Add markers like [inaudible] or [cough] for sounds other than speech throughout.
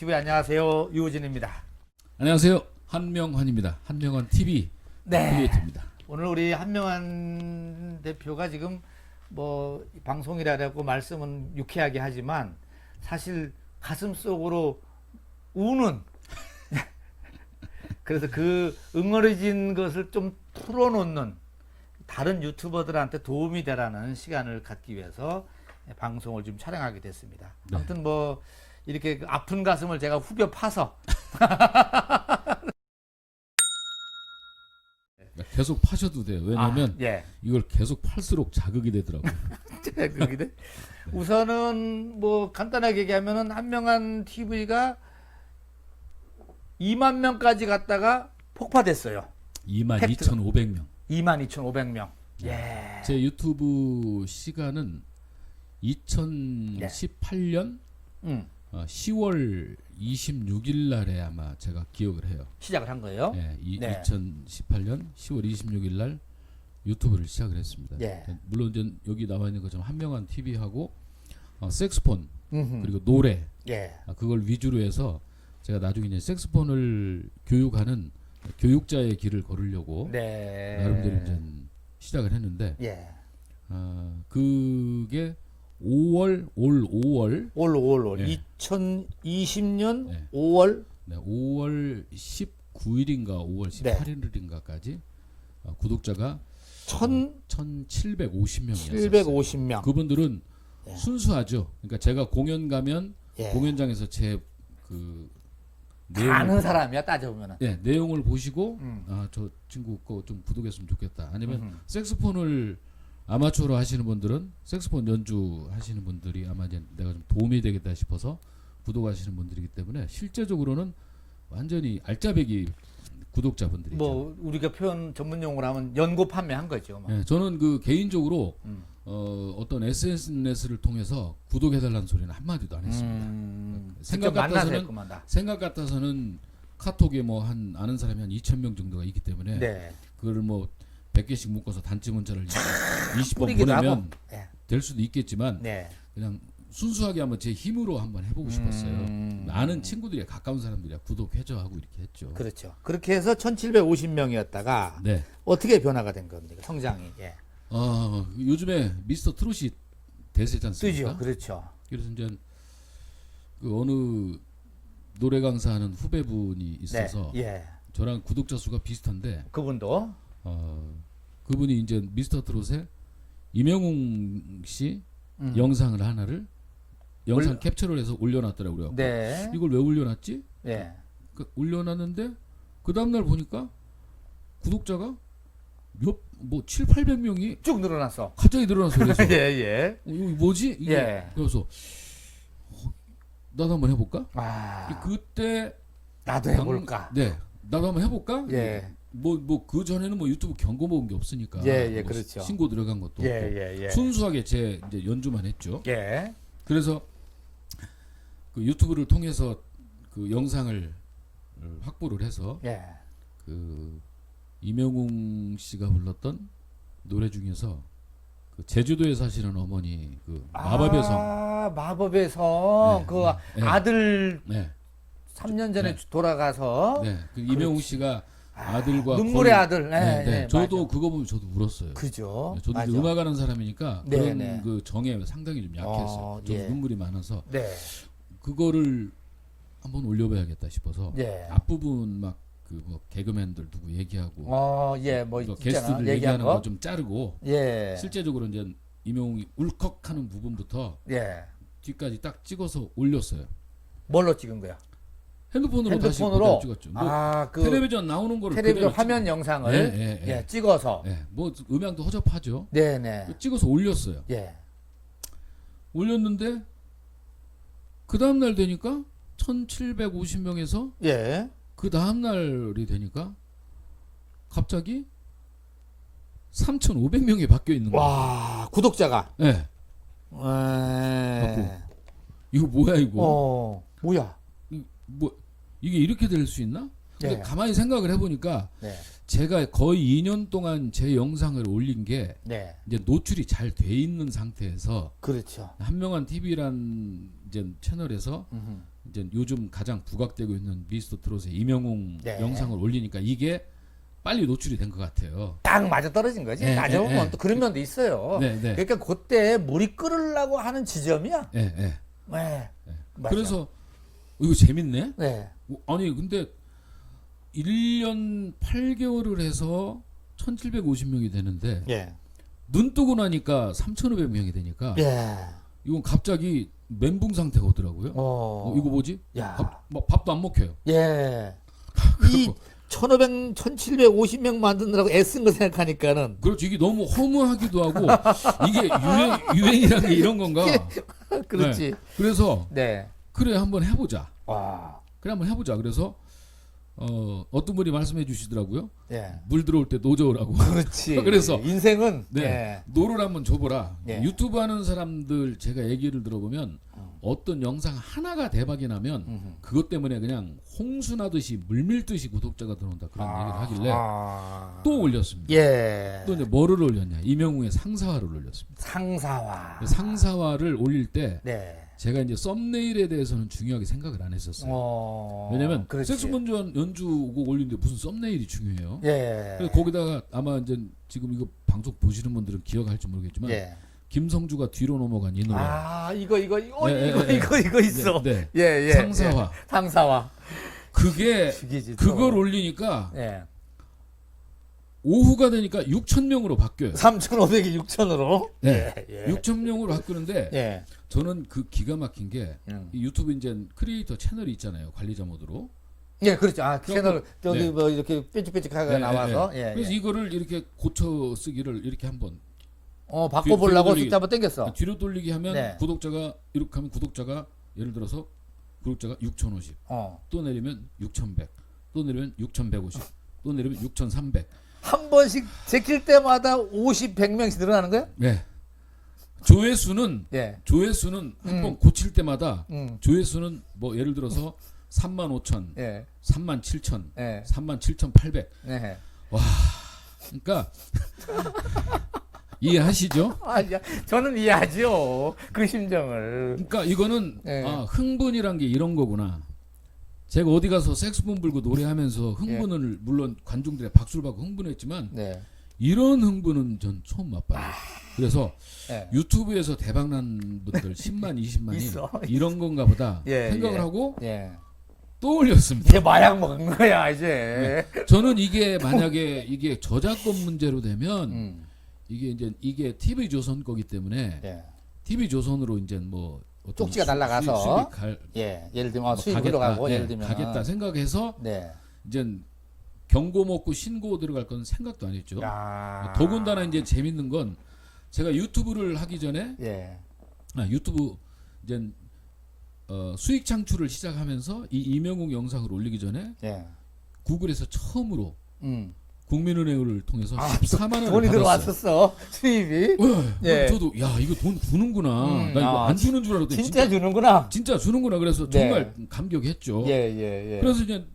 TV 안녕하세요. 유호진입니다. 안녕하세요. 한명환입니다. 한명환 TV 네. 크리에이터입니다. 오늘 우리 한명환 대표가 지금 뭐 방송이라고 말씀은 유쾌하게 하지만 사실 가슴 속으로 우는 [laughs] 그래서 그 응어리진 것을 좀 풀어놓는 다른 유튜버들한테 도움이 되라는 시간을 갖기 위해서 방송을 좀 촬영하게 됐습니다. 네. 아무튼 뭐 이렇게 그 아픈 가슴을 제가 후벼 파서 계속 파셔도 돼요. 왜냐하면 아, 예. 이걸 계속 팔수록 자극이 되더라고요. [laughs] 그게 우선은 뭐 간단하게 얘기하면은 한명한 TV가 2만 명까지 갔다가 폭파됐어요. 22,500명. 22,500명. 예. 제 유튜브 시간은 2018년 음, 어, 10월 26일 날에 아마 제가 기억을 해요. 시작을 한 거예요. 예, 이, 네. 2018년 10월 26일 날 유튜브를 시작을 했습니다. 예. 물론 이제 여기 나와 있는 것처럼 한명한 TV하고 어, 색스폰 음흠. 그리고 노래 예. 아, 그걸 위주로 해서 제가 나중에 이제 색스폰을 교육하는 교육자의 길을 걸으려고 네. 나름대로 이제 시작을 했는데 예. 아, 그게 5월 올 5월 올, 올, 올. 예. 2020년 네. 5월 네, 5월 19일인가 5월 네. 18일인가까지 아, 구독자가 천 1,750명이었어요. 750명. 그분들은 예. 순수하죠. 그러니까 제가 공연 가면 예. 공연장에서 제그 다 아는 사람이야 따져보면은. 네, 내용을 보시고 음. 아저 친구 거좀 구독했으면 좋겠다. 아니면 음흠. 색스폰을 아마추어로 하시는 분들은 색스폰 연주 하시는 분들이 아마 이제 내가 좀 도움이 되겠다 싶어서 구독하시는 분들이기 때문에 실제적으로는 완전히 알짜배기 구독자분들이죠. 뭐 우리가 표현 전문 용어로 하면 연고 판매한 거죠. 뭐. 예, 저는 그 개인적으로 음. 어, 어떤 SNS를 통해서 구독해달라는 소리는 한 마디도 안 했습니다. 음, 생각 직접 만나서 같아서는-. 생각 같아서는 카톡에 뭐 한 아는 사람이 한 2천 명 정도가 있기 때문에 네. 그거를 뭐 100개씩 묶어서 단체 문자를 20번 뿌리기도 보내면. 네. 될 수도 있겠지만 네. 그냥 순수하게 한번 제 힘으로 한번 해보고 싶었어요. 음. 아는 친구들이 가까운 사람들이야 구독 해줘 하고 이렇게 했죠. 그렇죠. 그렇게 해서 1750명이었다가 네. 어떻게 변화가 된 겁니까? 성장이. 예. 어, 요즘에 미스터 트롯이 대세지 않습니까? 뜨죠. 그렇죠. 그래서 이제 그 어느 노래 강사하는 후배분이 있어서 네. 예. 저랑 구독자 수가 비슷한데 그분도 어, 그분이 이제 미스터 트롯에 이명웅 씨 음. 영상을 하나를 영상 올려- 캡처를 해서 올려놨더라고요. 네. 이걸 왜 올려놨지? 예. 그 올려놨는데 그 다음날 보니까 구독자가 몇뭐 7, 800명이 쭉 늘어났어. 갑자기 늘어나서 그래서 [laughs] 예, 예. 어, 이거 뭐지? 이게 예. 그래서 어, 나도 한번 해볼까? 아. 그때 나도 당- 해볼까? 네, 나도 한번 해볼까? 예. 뭐 뭐 그 전에는 뭐 유튜브 경고 먹은 게 없으니까. 예, 예, 뭐 그렇죠. 신고 들어간 것도 예, 없고 예, 예. 순수하게 제 이제 연주만 했죠. 예. 그래서 그 유튜브를 통해서 그 영상을 확보를 해서 예. 그 이명웅 씨가 불렀던 노래 중에서 그 제주도에 사시는 어머니 그 마법의 성. 아, 마법의 성. 네, 그 네, 네. 아들 네, 3년 전에 네. 돌아가서 네. 그 이명웅. 씨가 아, 아들과 눈물의 거의- 아들. 네, 네, 네. 네, 저도 맞아. 그거 보면 저도 울었어요. 그죠. 네, 저도 맞아. 이제 음악하는 사람이니까 네, 그런 네. 그 정에 상당히 좀 약했어요. 어, 저도 예. 눈물이 많아서 네. 그거를 한번 올려봐야겠다 싶어서 예. 앞부분 막그뭐 개그맨들 누구 얘기하고 어, 예, 뭐그 있잖아. 게스트들 얘기한 얘기하는 거. 거 좀 자르고 예. 실제적으로 이제 이명웅이 울컥하는 부분부터 예. 뒤까지 딱 찍어서 올렸어요. 뭘로 찍은 거야? 핸드폰으로, 다시 핸드폰으로? 그대로 찍었죠. 뭐 아, 그 텔레비전 나오는 거를 텔레비전 화면 찍- 영상을 예, 예, 예. 예, 찍어서 예, 뭐 음향도 허접하죠. 네, 네. 찍어서 올렸어요. 예. 올렸는데 그 다음 날 되니까 1,750명에서 예. 그 다음 날이 되니까 갑자기 3,500명이 바뀌어 있는 거예요. 와, 구독자가. 예. 에. 이거 뭐야 이거? 어. 뭐야? 이- 뭐 이게 이렇게 될 수 있나? 근데 네. 가만히 생각을 해보니까 네. 제가 거의 2년 동안 제 영상을 올린 게 네. 이제 노출이 잘 돼 있는 상태에서 그렇죠. 한명한 TV란 이제 채널에서 음흠. 이제 요즘 가장 부각되고 있는 미스터 트롯의 이명웅 네. 영상을 올리니까 이게 빨리 노출이 된 것 같아요. 딱 맞아 떨어진 거지. 네, 따져보면 네, 네. 또 그런 면도 있어요. 네, 네. 그러니까 그때 물이 끓으려고 하는 지점이야. 예, 예. 네. 맞아. 그래서 이거 재밌네. 네. 어, 아니 근데 1년 8개월을 해서 1,750명이 되는데 예. 눈 뜨고 나니까 3,500명이 되니까 예. 이건 갑자기 멘붕 상태가 오더라고요. 어. 어, 이거 뭐지? 야. 밥, 뭐, 밥도 안 먹혀요. 예. [laughs] 이 1500, 1750명 만드느라고 애쓴 거 생각하니까는 그렇죠. 이게 너무 허무하기도 하고 이게 유행 유행이라는 게 이런 건가? [laughs] 그렇지. 그래서 네. 그래 한번 해보자. 와. 그래 한번 해보자. 그래서 어, 어떤 분이 말씀해 주시더라고요. 예. 물 들어올 때 노져오라고. 그렇지. [laughs] 그래서 인생은 네. 예. 노를 한번 줘보라. 예. 유튜브 하는 사람들 제가 얘기를 들어보면 어떤 영상 하나가 대박이 나면 음흠. 그것 때문에 그냥 홍수 나듯이 물밀듯이 구독자가 들어온다 그런 얘기를 하길래 아. 또 올렸습니다. 예. 또 이제 뭐를 올렸냐? 이명웅의 상사화를 올렸습니다. 상사화. 상사화를 올릴 때 네. 제가 이제 썸네일에 대해서는 중요하게 생각을 안 했었어요. 어. 왜냐면 그렇지. 색소폰 전 연주곡 올리는데 무슨 썸네일이 중요해요. 예. 그래서 거기다가 아마 이제 지금 이거 방송 보시는 분들은 기억할지 모르겠지만 예. 김성주가 뒤로 넘어간 이 노래. 아, 이거 이거 이거 예, 이거 예, 이거 이거 있어. 네, 네. 예, 예. 상사화. 예. 상사화. 그게 죽이지. 또. 그걸 올리니까 예. 오후가 되니까 6천 명으로 바뀌어요. 3,500이 6,000으로. 네. 예. 6천 명으로 바꾸는데 예. 저는 그 기가 막힌 게 음. 이 유튜브 이제 크리에이터 채널이 있잖아요. 관리자 모드로. 예, 그렇죠. 아, 채널 저기 네. 뭐 이렇게 뾰족뾰족하게 네, 나와서 네. 예. 그래서 예. 이거를 이렇게 고쳐 쓰기를 이렇게 한번 어, 바꿔 보려고 뒤- 숫자 한번 당겼어. 뒤로 돌리기 하면 네. 구독자가 이렇게 하면 구독자가 예를 들어서 구독자가 6,050, 어. 또 내리면 6,100, 또 내리면 6,150, 또 내리면 6,300. 한 번씩 제킬 때마다 50, 100명씩 늘어나는 거야? 네. 조회수는 예. 조회수는 한 음. 번 고칠 때마다 음. 조회수는 뭐 예를 들어서 3만 5천, 예. 3만 7천, 예. 3만 7,800. 네. 그러니까 [laughs] 이해하시죠? 아, 야, 저는 이해하죠. 그 심정을. 그러니까 이거는 네. 아, 흥분이란 게 이런 거구나. 제가 어디 가서 색소폰 불고 노래하면서 흥분을 물론 관중들의 박수를 받고 흥분했지만 네. 이런 흥분은 전 처음 맛봐요. 그래서 예. 유튜브에서 대박난 분들 10만, 20만이 [laughs] 있어. 이런 건가 보다 예, 생각을 예. 하고 예. 또 올렸습니다. 이제 마약 먹은 거야, 이제. 저는 이게 만약에 이게 저작권 문제로 되면 음. 이게 이제 이게 TV 조선 거기 때문에 예. TV 조선으로 이제 뭐 쪽지가 수- 날아가서 갈, 예. 예를 들면 어, 뭐 수익 가겠다, 들어가고 예, 예를 들면 가겠다 생각해서 네. 이제 경고 먹고 신고 들어갈 건 생각도 안 했죠. 야. 더군다나 이제 재밌는 건 제가 유튜브를 하기 전에 예. 아, 유튜브 이제 어, 수익 창출을 시작하면서 이 이명웅 영상을 올리기 전에 예. 구글에서 처음으로 음. 국민은행을 통해서 아, 14만 원을 돈이. 들어왔었어. 수입이. 예. 예. 저도 야 이거 돈 주는구나. 음, 나 이거 아, 안 주는 줄 알았더니 진짜, 진짜 주는구나. 진짜 주는구나. 그래서 네. 정말 감격했죠. 예, 예, 예. 그래서 이제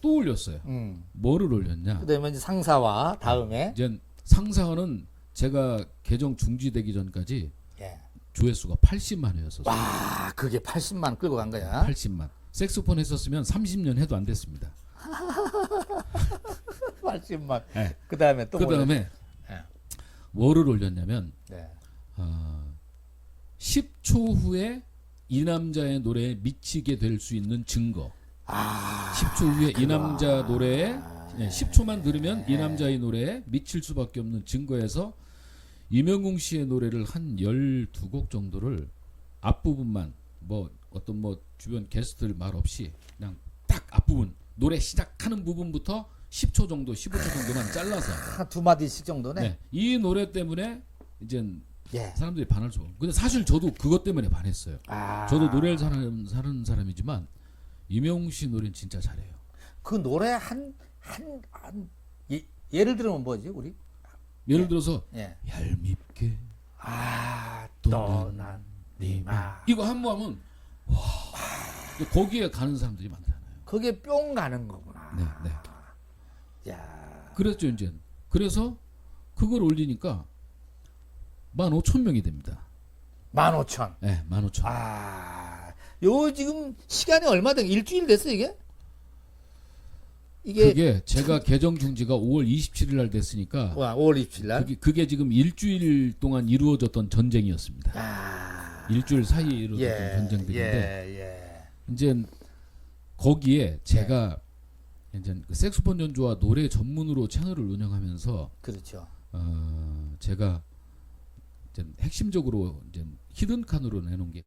또 올렸어요. 음. 뭐를 올렸냐? 그다음에 이제 상사와 다음에 이제 상사원은 제가 계정 중지되기 전까지 예. 조회수가 80만 회였었어요. 와, 그게 80만 끌고 간 거야. 80만. 색소폰 했었으면 30년 해도 안 됐습니다. [laughs] 80만. 네. 그 다음에 또 그? 다음에 예. 뭐를 올렸냐면 네. 어, 10초 후에 이 남자의 노래에 미치게 될 수 있는 증거. 아. 10초 후에 이 남자 노래에 예, 10초만 들으면 이 남자의 노래에 미칠 수밖에 없는 증거에서 이명웅 씨의 노래를 한 12곡 정도를 앞부분만 뭐 어떤 뭐 주변 게스트들 말 없이 그냥 딱 앞부분 노래 시작하는 부분부터 10초 정도 15초 정도만 잘라서 [laughs] 한두 마디씩 정도네. 네, 이 노래 때문에 이제 예. 사람들이 반할 수 없고 근데 사실 저도 그것 때문에 반했어요. 아. 저도 노래를 사는, 사는 사람이지만 이명웅 씨 노래는 진짜 잘해요. 그 노래 한 한한 예, 예를 들면 뭐지, 우리? 예를 들어서 예. 얄밉게 아, 떠난 니만 이거 한번 하면 와 거기에 가는 사람들이 많잖아요. 그게 뿅 가는 거구나. 네, 네. 야. 그랬죠 이제. 그래서 그걸 올리니까 15,000명이 됩니다. 15,000. 네, 15,000. 아. 요 지금 시간이 얼마 된 일주일 됐어 이게? 이게 그게 제가 개정 중지가 5월 27일 날 됐으니까 와, 5월 27일 날. 그게, 그게 지금 일주일 동안 이루어졌던 전쟁이었습니다. 아. 일주일 사이에 이루어졌던 예. 전쟁들인데 예. 예. 이제 거기에 제가 이제 그 색소폰 연주와 노래 전문으로 채널을 운영하면서 그렇죠. 어, 제가 이제 핵심적으로 이제 히든 칸으로 내놓은 게